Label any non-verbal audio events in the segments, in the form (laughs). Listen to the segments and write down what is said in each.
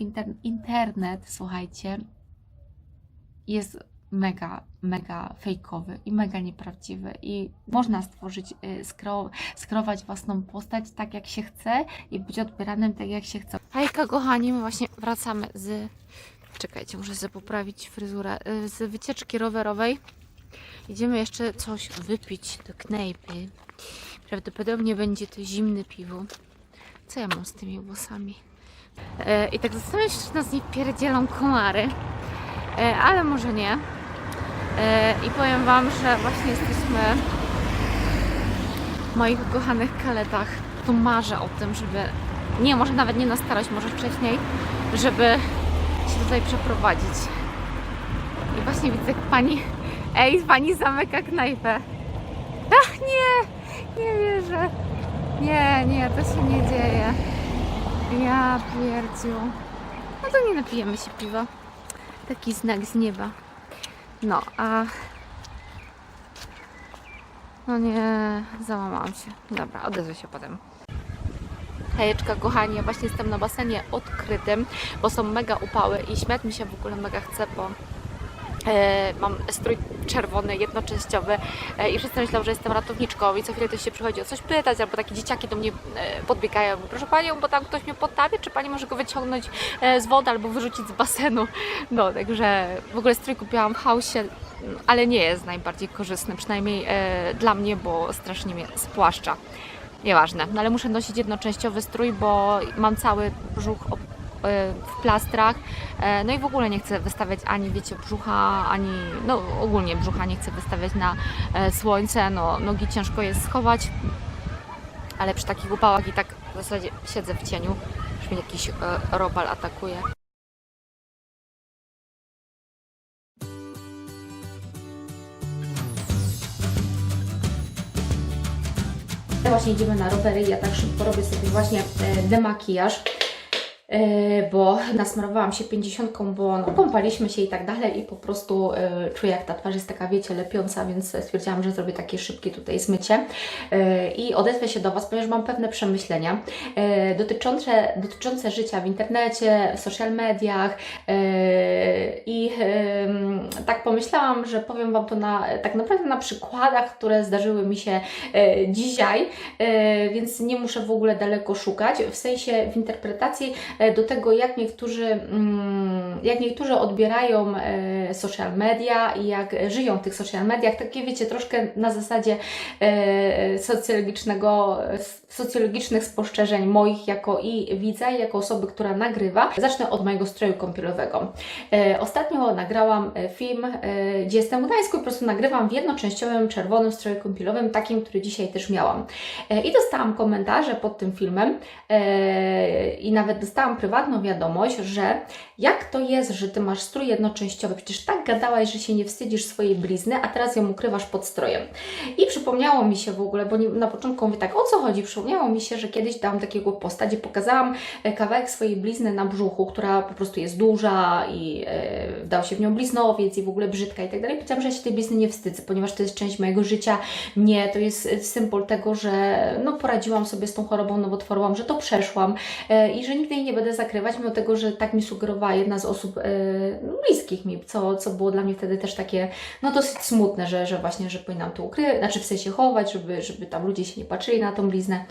Inter- internet, słuchajcie, jest mega, mega fejkowy i mega nieprawdziwy i można stworzyć, y, skro, skrować własną postać tak jak się chce i być odbieranym tak jak się chce. Hejka kochani, my właśnie wracamy z, czekajcie, muszę sobie poprawić fryzurę, y, z wycieczki rowerowej. Idziemy jeszcze coś wypić do knajpy. Prawdopodobnie będzie to zimne piwo. Co ja mam z tymi włosami? E, I tak zastanawiam się, czy nas nie pierdzielą komary, e, ale może nie. E, I powiem Wam, że właśnie jesteśmy w moich ukochanych kaletach. Tu marzę o tym, żeby, nie, może nawet nie na starość, może wcześniej, żeby się tutaj przeprowadzić. I właśnie widzę, jak pani, ej, pani zamyka knajpę. Ach, nie, nie wierzę. Nie, nie, to się nie dzieje. Ja pierdziu. No to nie napijemy się piwa. Taki znak z nieba. No, a... No nie, załamałam się. Dobra, odezwę się potem. Hejeczka kochani, ja właśnie jestem na basenie odkrytym, bo są mega upały i śmiać mi się w ogóle mega chce, bo mam strój czerwony, jednoczęściowy e, i wszyscy myślą, że jestem ratowniczką i co chwilę ktoś się przychodzi o coś pytać, albo takie dzieciaki do mnie e, podbiegają. Proszę Panią, bo tam ktoś mnie podtapia, czy Pani może go wyciągnąć e, z wody albo wyrzucić z basenu? No, także w ogóle strój kupiłam w hausie, ale nie jest najbardziej korzystny, przynajmniej e, dla mnie, bo strasznie mnie spłaszcza. Nieważne, no ale muszę nosić jednoczęściowy strój, bo mam cały brzuch e, w plastrach. E, No i w ogóle nie chcę wystawiać ani, wiecie, brzucha, ani, no ogólnie brzucha nie chcę wystawiać na e, słońce, no nogi ciężko jest schować, ale przy takich upałach i tak w zasadzie siedzę w cieniu, już mnie jakiś e, robal atakuje. Właśnie idziemy na rowery, ja tak szybko robię sobie właśnie e, demakijaż. E, bo nasmarowałam się 50, bo no, się i tak dalej i po prostu e, czuję jak ta twarz jest taka, wiecie, lepiąca, więc stwierdziłam, że zrobię takie szybkie tutaj zmycie. E, i odezwę się do Was, ponieważ mam pewne przemyślenia dotyczące, dotyczące życia w internecie, w social mediach i tak pomyślałam, że powiem Wam to na, tak naprawdę na przykładach, które zdarzyły mi się dzisiaj, więc nie muszę w ogóle daleko szukać, w sensie w interpretacji do tego, jak niektórzy, mm, jak niektórzy odbierają e, social media i jak żyją w tych social mediach, takie wiecie, troszkę na zasadzie e, socjologicznego, socjologicznych spostrzeżeń moich jako i widza, jako osoby, która nagrywa. Zacznę od mojego stroju kąpielowego. E, Ostatnio nagrałam e, film, e, gdzie jestem w Gdańsku po prostu nagrywam w jednoczęściowym czerwonym stroju kąpielowym, takim, który dzisiaj też miałam. E, I dostałam komentarze pod tym filmem e, i nawet dostałam prywatną wiadomość, że jak to jest, że Ty masz strój jednoczęściowy, przecież tak gadałaś, że się nie wstydzisz swojej blizny, a teraz ją ukrywasz pod strojem. I przypomniało mi się w ogóle, bo na początku mówię tak, o co chodzi? Przypomniało mi się, że kiedyś dałam takiego posta, gdzie pokazałam e, kawałek swojej blizny na brzuchu, która po prostu jest duża i e, dał się w nią bliznowiec i w ogóle brzydka i tak dalej. Powiedziałam, że ja się tej blizny nie wstydzę, ponieważ to jest część mojego życia. Nie, to jest e, symbol tego, że no, poradziłam sobie z tą chorobą nowotworową, że to przeszłam e, i że nigdy nie będę zakrywać, mimo tego, że tak mi sugerowała jedna z osób e, no, bliskich mi, co, co było dla mnie wtedy też takie no dosyć smutne, że, że właśnie, że powinnam to ukryć, znaczy w sensie chować, żeby, żeby tam ludzie się nie patrzyli na tą bliznę.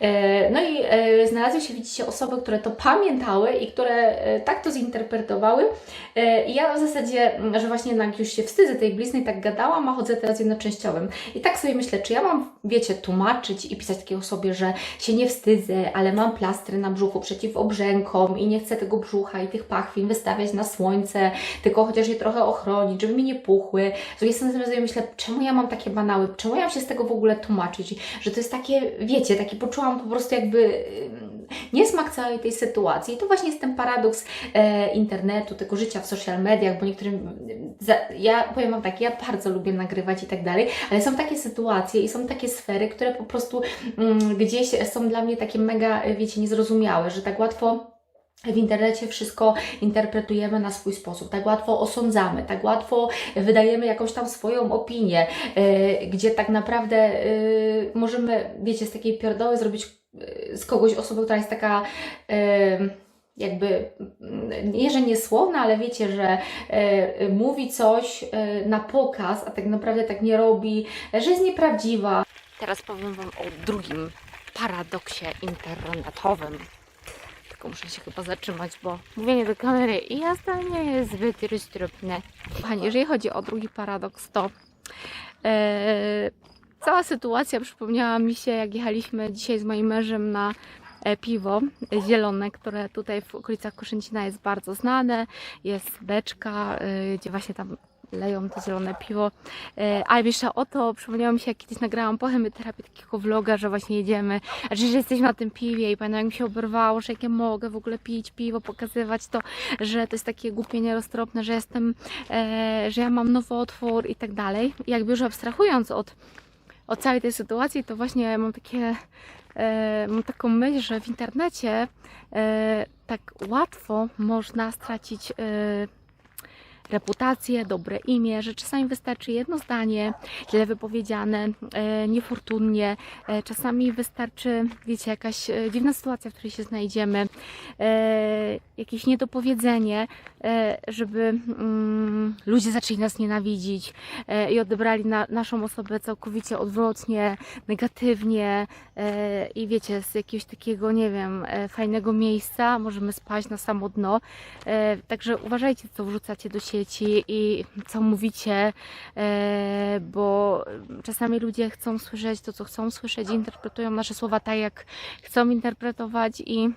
E, No i e, znalazły się, widzicie, osoby, które to pamiętały i które tak to zinterpretowały. I ja w zasadzie, że właśnie jednak już się wstydzę tej blizny i tak gadałam, a chodzę teraz jednoczęściowym. I tak sobie myślę, czy ja mam, wiecie, tłumaczyć i pisać takiej osobie, że się nie wstydzę, ale mam plastry na brzuchu przeciw i nie chcę tego brzucha i tych pachwin wystawiać na słońce, tylko chociaż je trochę ochronić, żeby mi nie puchły. Z drugiej strony myślę, czemu ja mam takie banały, czemu ja mam się z tego w ogóle tłumaczyć, że to jest takie, wiecie, taki poczułam po prostu jakby niesmak całej tej sytuacji. I to właśnie jest ten paradoks e, internetu, tego życia w social mediach, bo niektórym, za, ja powiem Wam tak, ja bardzo lubię nagrywać i tak dalej, ale są takie sytuacje i są takie sfery, które po prostu mm, gdzieś są dla mnie takie mega, e, wiecie, niezrozumiałe, że tak łatwo w internecie wszystko interpretujemy na swój sposób, tak łatwo osądzamy, tak łatwo wydajemy jakąś tam swoją opinię, e, gdzie tak naprawdę e, możemy, wiecie, z takiej pierdoły zrobić z kogoś osobę, która jest taka, jakby, mm, nie że niesłowna, ale wiecie, że e, mówi coś e, na pokaz, a tak naprawdę tak nie robi, że jest nieprawdziwa. Teraz powiem Wam o drugim paradoksie internetowym. Tylko muszę się chyba zatrzymać, bo mówienie do kamery i jazda nie jest zbyt roztropne. Kochani, jeżeli chodzi o drugi paradoks, to e, cała sytuacja przypomniała mi się, jak jechaliśmy dzisiaj z moim mężem na e, piwo zielone, które tutaj w okolicach Koszęcina jest bardzo znane. Jest beczka, e, gdzie właśnie tam leją to zielone piwo. E, Ale jeszcze o to przypomniało mi się, jak kiedyś nagrałam po chemioterapii takiego vloga, że właśnie jedziemy, a że jesteśmy na tym piwie i pamiętam jak mi się oberwało, że jak ja mogę w ogóle pić piwo, pokazywać to, że to jest takie głupie, nieroztropne, że jestem, że ja mam nowotwór i tak dalej. Jakby już abstrahując od, od całej tej sytuacji, to właśnie mam takie e, mam taką myśl, że w internecie e, tak łatwo można stracić e, reputację, dobre imię, że czasami wystarczy jedno zdanie, źle wypowiedziane, e, niefortunnie, e, czasami wystarczy, wiecie, jakaś e, dziwna sytuacja, w której się znajdziemy, jakieś niedopowiedzenie, żeby mm, ludzie zaczęli nas nienawidzić i odebrali na, naszą osobę całkowicie odwrotnie, negatywnie i wiecie, z jakiegoś takiego, nie wiem, fajnego miejsca możemy spaść na samo dno. Także uważajcie, co wrzucacie do sieci i co mówicie, e, bo czasami ludzie chcą słyszeć to, co chcą słyszeć, interpretują nasze słowa tak, jak chcą interpretować i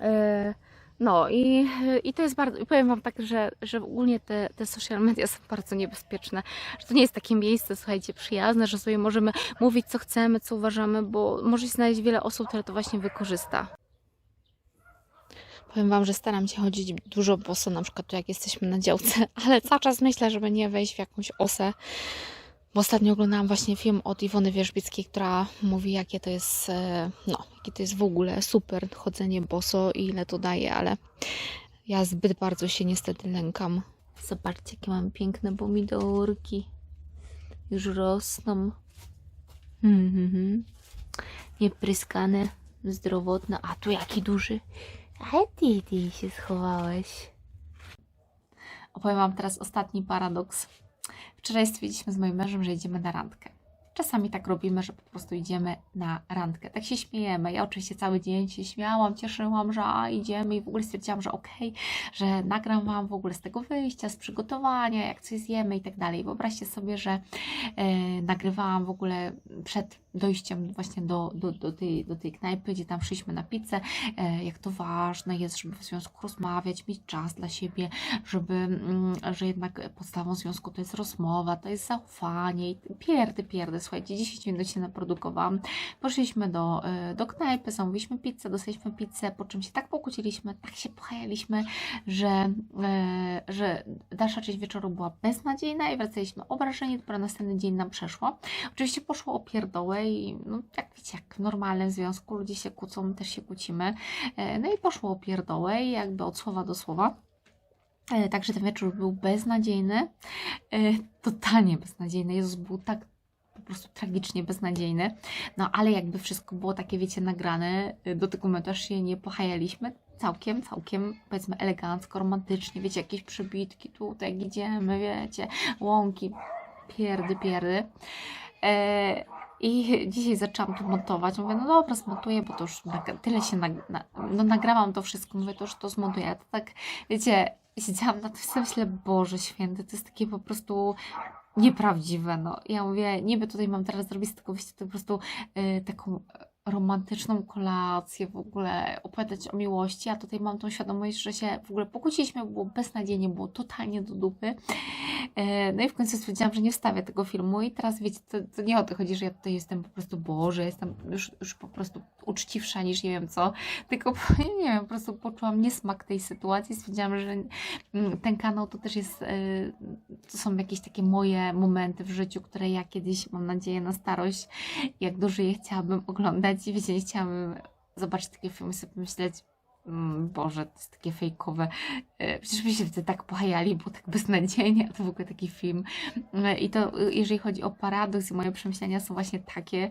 e, no i, i to jest bardzo, powiem Wam tak, że, że ogólnie te, te social media są bardzo niebezpieczne, że to nie jest takie miejsce, słuchajcie, przyjazne, że sobie możemy mówić, co chcemy, co uważamy, bo może się znaleźć wiele osób, które to właśnie wykorzysta. Powiem Wam, że staram się chodzić dużo boso, na przykład tu jak jesteśmy na działce, (laughs) ale cały czas myślę, żeby nie wejść w jakąś osę. Bo ostatnio oglądałam właśnie film od Iwony Wierzbickiej, która mówi, jakie to jest, e, no, jakie to jest w ogóle super chodzenie boso i ile to daje, ale ja zbyt bardzo się niestety lękam. Zobaczcie, jakie mam piękne pomidorki. Już rosną. Mhm. Niepryskane, zdrowotne. A tu jaki duży. A ty, ty się schowałeś. Opowiem Wam teraz ostatni paradoks. Wczoraj stwierdziliśmy z moim mężem, że idziemy na randkę. Czasami tak robimy, że po prostu idziemy na randkę. Tak się śmiejemy. Ja oczywiście cały dzień się śmiałam, cieszyłam, że a, idziemy i w ogóle stwierdziłam, że okej, że nagram Wam w ogóle z tego wyjścia, z przygotowania, jak coś zjemy i tak dalej. Wyobraźcie sobie, że e, nagrywałam w ogóle przed dojściem właśnie do, do, do, tej, do tej knajpy, gdzie tam szliśmy na pizzę, e, jak to ważne jest, żeby w związku rozmawiać, mieć czas dla siebie, żeby, mm, że jednak podstawą związku to jest rozmowa, to jest zaufanie i pierdy, pierdy. Słuchajcie, 10 minut się naprodukowałam. Poszliśmy do, e, do knajpy, zamówiliśmy pizzę, dostaliśmy pizzę, po czym się tak pokłóciliśmy, tak się pochajaliśmy, że, e, że dalsza część wieczoru była beznadziejna i wracaliśmy obrażeni, dopiero następny dzień nam przeszło. Oczywiście poszło o pierdołę i no, jak wiecie, jak w normalnym związku ludzie się kłócą, my też się kłócimy. E, No i poszło o pierdołę jakby od słowa do słowa. E, Także ten wieczór był beznadziejny, e, totalnie beznadziejny. Jezus był tak po prostu tragicznie beznadziejny. No ale jakby wszystko było takie, wiecie, nagrane, do tego momentu aż się nie pochajaliśmy. Całkiem, całkiem, powiedzmy, elegancko, romantycznie, wiecie, jakieś przebitki tutaj, idziemy, wiecie, łąki, pierdy, pierdy. E, I dzisiaj zaczęłam to montować. Mówię, no dobra, zmontuję, bo to już tyle się na- no, nagrałam to wszystko. Mówię, to już to zmontuję. A to tak, wiecie, siedziałam na tym i myślę, Boże święty, to jest takie po prostu nieprawdziwe. No. Ja mówię, niby tutaj mam teraz zrobić z tego wyjścia to po prostu y, taką romantyczną kolację, w ogóle opowiadać o miłości, a tutaj mam tą świadomość, że się w ogóle pokłóciliśmy, było beznadziejnie, było totalnie do dupy. E, No i w końcu stwierdziłam, że nie wstawię tego filmu i teraz wiecie, to, to nie o to chodzi, że ja tutaj jestem po prostu Boże, jestem już, już po prostu uczciwsza niż nie wiem co, tylko (laughs) nie wiem, po prostu poczułam niesmak tej sytuacji, stwierdziłam, że mm, ten kanał to też jest, e, to są jakieś takie moje momenty w życiu, które ja kiedyś, mam nadzieję, na starość, jak dożyję, chciałabym oglądać i nie chciałabym zobaczyć takie filmy, sobie pomyśleć, mm, Boże, to jest takie fejkowe. E, Przecież my się wtedy tak pohajali, było tak beznadziejnie, a to w ogóle taki film. E, I to, e, jeżeli chodzi o paradoks i moje przemyślenia są właśnie takie,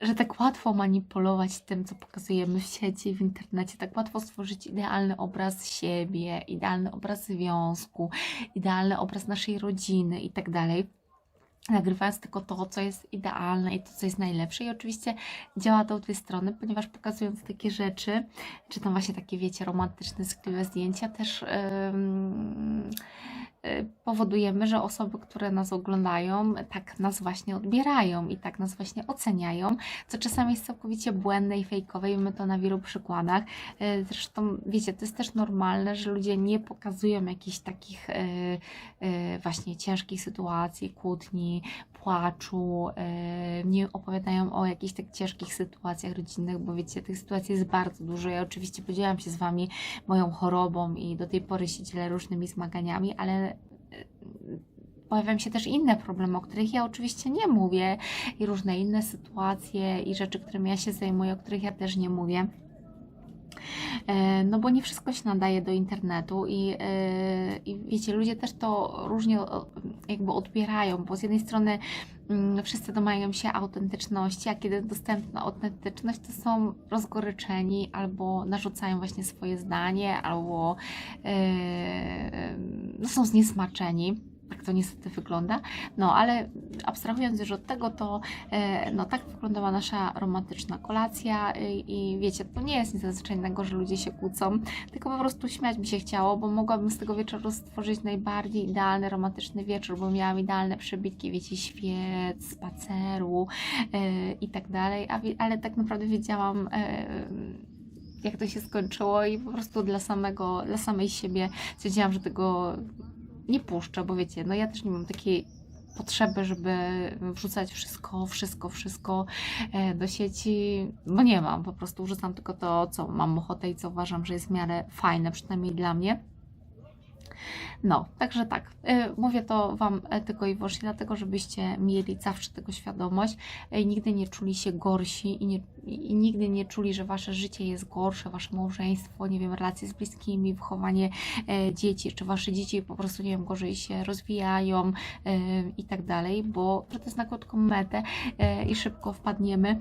że tak łatwo manipulować tym, co pokazujemy w sieci, w internecie, tak łatwo stworzyć idealny obraz siebie, idealny obraz związku, idealny obraz naszej rodziny i tak dalej. Nagrywając tylko to, co jest idealne i to, co jest najlepsze. I oczywiście działa to w dwie strony, ponieważ pokazując takie rzeczy, czy tam właśnie takie, wiecie, romantyczne, skliwe zdjęcia, też ym, y, powodujemy, że osoby, które nas oglądają, tak nas właśnie odbierają i tak nas właśnie oceniają, co czasami jest całkowicie błędne i fejkowe i my to na wielu przykładach. Y, Zresztą, wiecie, to jest też normalne, że ludzie nie pokazują jakichś takich y, y, właśnie ciężkich sytuacji, kłótni, płaczu, y, nie opowiadają o jakichś tak ciężkich sytuacjach rodzinnych, bo wiecie, tych sytuacji jest bardzo dużo. Ja oczywiście podzielam się z Wami moją chorobą i do tej pory się dzielę różnymi zmaganiami, ale y, pojawiają się też inne problemy, o których ja oczywiście nie mówię i różne inne sytuacje i rzeczy, którymi ja się zajmuję, o których ja też nie mówię. E, No bo nie wszystko się nadaje do internetu i, e, i wiecie, ludzie też to różnie jakby odbierają, bo z jednej strony mm, wszyscy domagają się autentyczności, a kiedy dostępna autentyczność, to są rozgoryczeni albo narzucają właśnie swoje zdanie, albo e, no, są zniesmaczeni. Tak to niestety wygląda. No, ale abstrahując już od tego, to e, no, tak wyglądała nasza romantyczna kolacja i, i wiecie, to nie jest nic nadzwyczajnego, że ludzie się kłócą, tylko po prostu śmiać mi się chciało, bo mogłabym z tego wieczoru stworzyć najbardziej idealny, romantyczny wieczór, bo miałam idealne przebitki, wiecie, świec, spaceru e, i tak dalej, a, ale tak naprawdę wiedziałam... E, jak to się skończyło i po prostu dla samego, dla samej siebie stwierdziłam, że tego nie puszczę, bo wiecie, no ja też nie mam takiej potrzeby, żeby wrzucać wszystko, wszystko, wszystko e, do sieci, bo nie mam, po prostu wrzucam tylko to, co mam ochotę i co uważam, że jest w miarę fajne, przynajmniej dla mnie. No, także tak, y, mówię to Wam e, tylko i wyłącznie dlatego, żebyście mieli zawsze tego świadomość. E, nigdy nie czuli się gorsi i, nie, i nigdy nie czuli, że Wasze życie jest gorsze, Wasze małżeństwo, nie wiem, relacje z bliskimi, wychowanie e, dzieci, czy Wasze dzieci po prostu, nie wiem, gorzej się rozwijają e, i tak dalej, bo to jest na krótką metę e, i szybko wpadniemy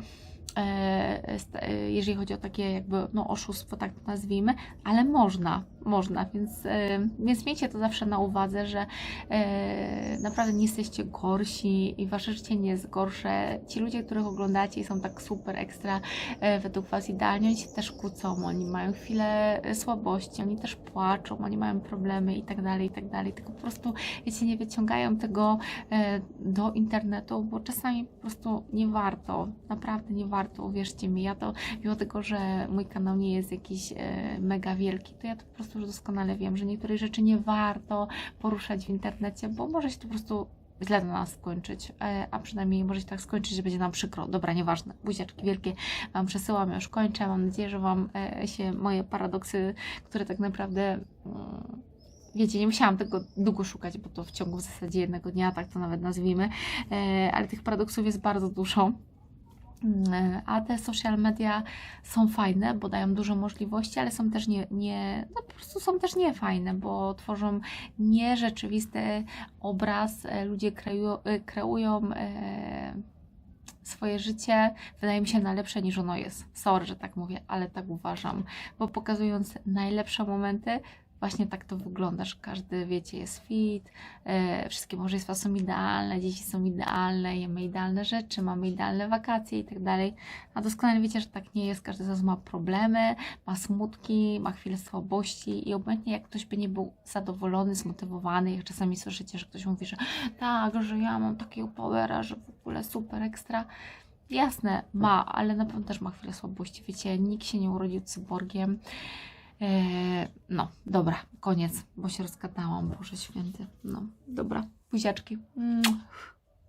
e, e, jeżeli chodzi o takie jakby no, oszustwo, tak to nazwijmy, ale można, można, więc, e, więc miejcie to zawsze na uwadze, że e, naprawdę nie jesteście gorsi i wasze życie nie jest gorsze. Ci ludzie, których oglądacie i są tak super ekstra e, według was idealni, oni się też kłócą, oni mają chwilę słabości, oni też płaczą, oni mają problemy i tak dalej, i tak dalej, tylko po prostu wiecie, nie wyciągają tego do internetu, bo czasami po prostu nie warto, naprawdę nie warto, uwierzcie mi, ja to, mimo tego, że mój kanał nie jest jakiś mega wielki, to ja to po prostu już doskonale wiem, że niektórych rzeczy nie warto poruszać w internecie, bo może się to po prostu źle dla nas skończyć, e, a przynajmniej może się tak skończyć, że będzie nam przykro. Dobra, nieważne. Buziaczki wielkie Wam przesyłam, już kończę. Mam nadzieję, że Wam e, się moje paradoksy, które tak naprawdę mm, wiecie, nie musiałam tego długo szukać, bo to w ciągu w zasadzie jednego dnia, tak to nawet nazwijmy, e, ale tych paradoksów jest bardzo dużo. Mm, A te social media są fajne, bo dają dużo możliwości, ale są też nie, nie no po prostu są też niefajne, bo tworzą nierzeczywisty obraz. E, Ludzie kreują, e, kreują e, swoje życie, wydaje mi się, na lepsze niż ono jest. Sorry, że tak mówię, ale tak uważam, bo pokazując najlepsze momenty, właśnie tak to wygląda, że każdy, wiecie, jest fit, e, wszystkie małżeństwa są idealne, dzieci są idealne, jemy idealne rzeczy, mamy idealne wakacje i tak dalej. A doskonale wiecie, że tak nie jest. Każdy z nas ma problemy, ma smutki, ma chwilę słabości i obojętnie jak ktoś by nie był zadowolony, zmotywowany, jak czasami słyszycie, że ktoś mówi, że tak, że ja mam takiego powera, że w ogóle super ekstra. Jasne, ma, ale na pewno też ma chwilę słabości. Wiecie, nikt się nie urodził cyborgiem. Eee, no, dobra, koniec, bo się rozgadałam, Boże Święty. No, dobra, buziaczki. Mm.